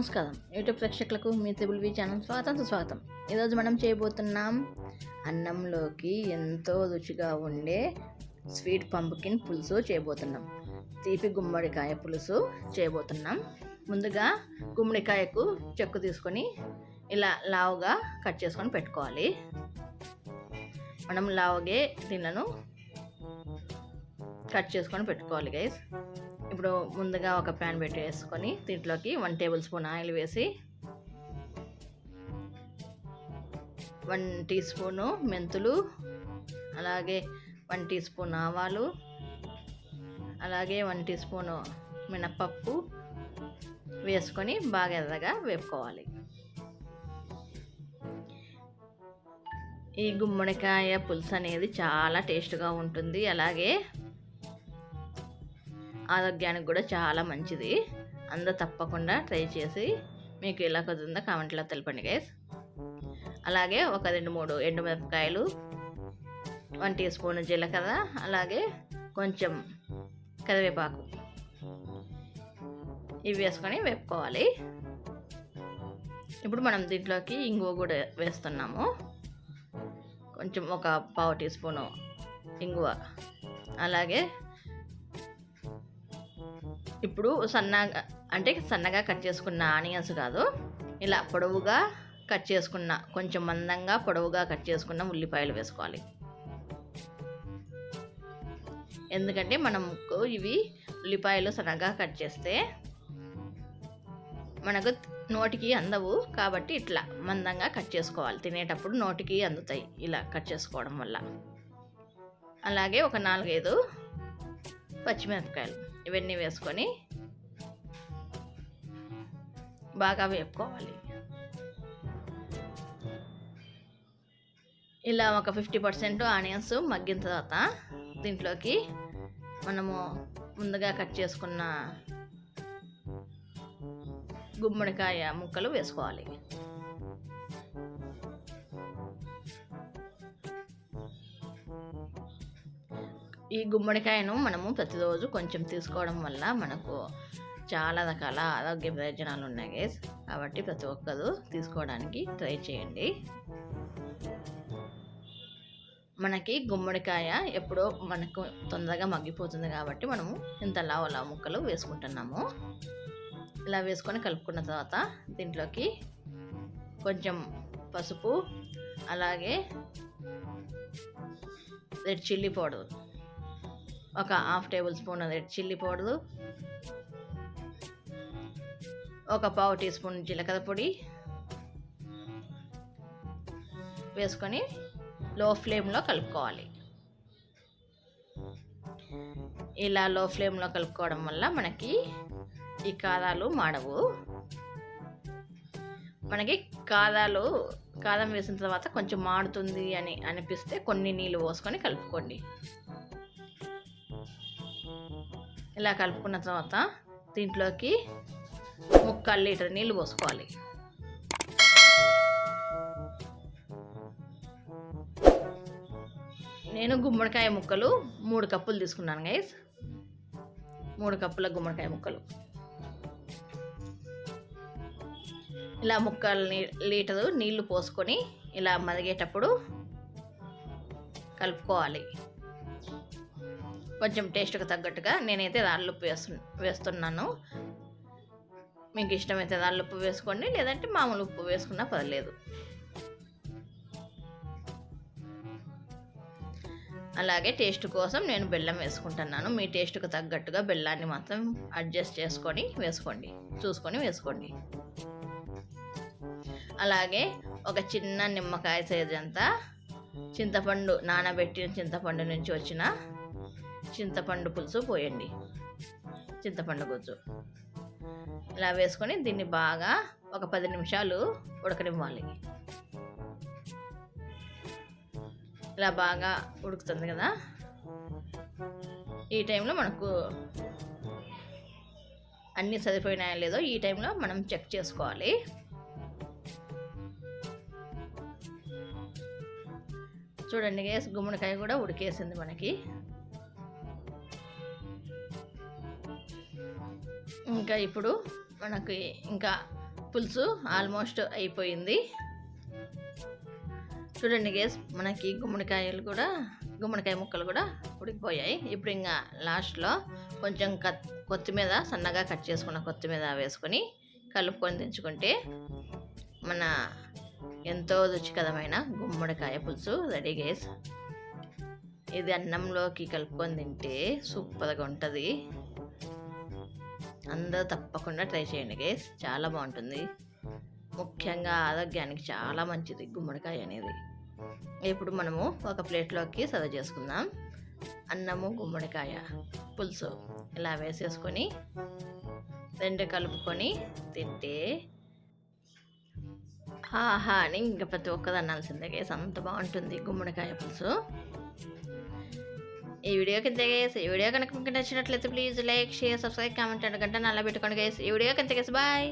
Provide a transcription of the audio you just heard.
నమస్కారం. యూట్యూబ్ ప్రేక్షకులకు మీ త్రిబుల్ వి ఛానల్ స్వాగతం సుస్వాగతం. ఈరోజు మనం చేయబోతున్నాం అన్నంలోకి ఎంతో రుచిగా ఉండే స్వీట్ పంపుకిన్ పులుసు చేయబోతున్నాం. తీపి గుమ్మడికాయ పులుసు చేయబోతున్నాం. ముందుగా గుమ్మడికాయకు చెక్కు తీసుకొని ఇలా లావుగా కట్ చేసుకొని పెట్టుకోవాలి. మనం లావుగే దీనిలను కట్ చేసుకొని పెట్టుకోవాలి గైస్. ఇప్పుడు ముందుగా ఒక ప్యాన్ పెట్టేసుకొని దీంట్లోకి వన్ టేబుల్ స్పూన్ ఆయిల్ వేసి వన్ టీ స్పూను మెంతులు అలాగే వన్ టీ స్పూన్ ఆవాలు అలాగే వన్ టీ స్పూను మినప్పప్పు వేసుకొని బాగా ఎర్రగా వేపుకోవాలి. ఈ గుమ్మడికాయ పులుసు అనేది చాలా టేస్ట్గా ఉంటుంది. అలాగే ఆరోగ్యానికి కూడా చాలా మంచిది. అందరూ తప్పకుండా ట్రై చేసి మీకు ఎలా కుదిరిందో కామెంట్లో తెలపండి గైస్ అలాగే ఒక రెండు మూడు ఎండుమిరపకాయలు వన్ టీ స్పూన్ జీలకర్ర అలాగే కొంచెం కరివేపాకు. ఇవి వేసుకొని వేపుకోవాలి. ఇప్పుడు మనం దీంట్లోకి ఇంగువ కూడా వేస్తున్నాము. కొంచెం ఒక పావు టీ స్పూను ఇంగువ. అలాగే ఇప్పుడు సన్నగా అంటే సన్నగా కట్ చేసుకున్న ఆనియన్స్ కాదు. ఇలా పొడవుగా కట్ చేసుకున్న కొంచెం మందంగా పొడవుగా కట్ చేసుకున్న ఉల్లిపాయలు వేసుకోవాలి. ఎందుకంటే మనకు ఇవి ఉల్లిపాయలు సన్నగా కట్ చేస్తే మనకు నోటికి అందవు కాబట్టి ఇట్లా మందంగా కట్ చేసుకోవాలి. తినేటప్పుడు నోటికి అందుతాయి ఇలా కట్ చేసుకోవడం వల్ల. అలాగే ఒక నాలుగైదు పచ్చిమిరపకాయలు. ఇవన్నీ వేసుకొని బాగా వేపుకోవాలి. ఇలా ఒక ఫిఫ్టీ పర్సెంట్ ఆనియన్స్ మగ్గిన తర్వాత దీంట్లోకి మనము ముందుగా కట్ చేసుకున్న గుమ్మడికాయ ముక్కలు వేసుకోవాలి. ఈ గుమ్మడికాయను మనము ప్రతిరోజు కొంచెం తీసుకోవడం వల్ల మనకు చాలా రకాల ఆరోగ్య ప్రయోజనాలు ఉన్నాయి గేస్ కాబట్టి ప్రతి ఒక్కరు తీసుకోవడానికి ట్రై చేయండి. మనకి గుమ్మడికాయ ఎప్పుడో మనకు తొందరగా మగ్గిపోతుంది కాబట్టి మనము ఇంత లావ లావ ముక్కలు వేసుకుంటున్నాము. ఇలా వేసుకొని కలుపుకున్న తర్వాత దీంట్లోకి కొంచెం పసుపు అలాగే రెడ్ చిల్లీ పౌడర్ ఒక half tablespoon red chilli powder ఒక పావు టీ స్పూన్ జీలకర్ర పొడి వేసుకొని లో ఫ్లేమ్లో కలుపుకోవాలి. ఇలా లో ఫ్లేమ్లో కలుపుకోవడం వల్ల మనకి ఈ కారాలు మాడవు. మనకి కారాలు కారం వేసిన తర్వాత కొంచెం మాడుతుంది అని అనిపిస్తే కొన్ని నీళ్ళు పోసుకొని కలుపుకోండి. ఇలా కలుపుకున్న తర్వాత దీంట్లోకి ముక్కాలు లీటర్ నీళ్ళు పోసుకోవాలి. నేను గుమ్మడికాయ ముక్కలు మూడు కప్పులు తీసుకున్నాను గైస్ మూడు కప్పుల గుమ్మడికాయ ముక్కలు. ఇలా ముక్కలు లీటరు నీళ్ళు పోసుకొని ఇలా మరిగేటప్పుడు కలుపుకోవాలి. కొంచెం టేస్ట్కి తగ్గట్టుగా నేనైతే రాళ్ళుప్పు వేస్తు వేస్తున్నాను. మీకు ఇష్టమైతే రాళ్ళుప్పు వేసుకోండి లేదంటే మామూలు ఉప్పు వేసుకున్నా పర్లేదు. అలాగే టేస్ట్ కోసం నేను బెల్లం వేసుకుంటున్నాను. మీ టేస్ట్కి తగ్గట్టుగా బెల్లాన్ని మాత్రం అడ్జస్ట్ చేసుకొని వేసుకోండి. చూసుకొని వేసుకోండి. అలాగే ఒక చిన్న నిమ్మకాయ సైజ్ అంతా చింతపండు నానబెట్టిన చింతపండు నుంచి వచ్చిన చింతపండు పులుసు పోయండి. చింతపండు గుజ్జు ఇలా వేసుకొని దీన్ని బాగా ఒక పది నిమిషాలు ఉడకనివ్వాలి. ఇలా బాగా ఉడుకుతుంది కదా. ఈ టైంలో మనకు అన్నీ సరిపోయినాయో లేదో ఈ టైంలో మనం చెక్ చేసుకోవాలి. చూడండి గ్యాస్ గుమ్మడికాయ కూడా ఉడికేసింది మనకి. ఇంకా ఇప్పుడు మనకి ఇంకా పులుసు ఆల్మోస్ట్ అయిపోయింది. చూడండి గేస్ మనకి గుమ్మడికాయలు కూడా గుమ్మడికాయ ముక్కలు కూడా ఉడికిపోయాయి. ఇప్పుడు ఇంకా లాస్ట్లో కొంచెం కత్ కొత్తిమీర సన్నగా కట్ చేసుకున్న కొత్తిమీర వేసుకొని కలుపుకొని తెచ్చుకుంటే మన ఎంతో రుచికరమైన గుమ్మడికాయ పులుసు రెడీ గేస్ ఇది అన్నంలోకి కలుపుకొని తింటే సూపర్గా ఉంటుంది. అందరూ తప్పకుండా ట్రై చేయండి గేస్ చాలా బాగుంటుంది. ముఖ్యంగా ఆరోగ్యానికి చాలా మంచిది గుమ్మడికాయ అనేది. ఇప్పుడు మనము ఒక ప్లేట్లోకి సర్వ్ చేసుకుందాం. అన్నము గుమ్మడికాయ పులుసు ఇలా వేసేసుకొని రెండు కలుపుకొని తింటే ఆహా అని ఇంకా ప్రతి ఒక్కరు అనాల్సిందే గేస్ అంత బాగుంటుంది గుమ్మడికాయ పులుసు. ఈ వీడియోకి ఇంతే గేస్ ఈ వీడియో కనుక మీకు నచ్చినట్లయితే please like share subscribe comment and గంట నల్ల పెట్టుకోండి గేస్ ఈ వీడియోకి ఇంతే గేస్ బాయ్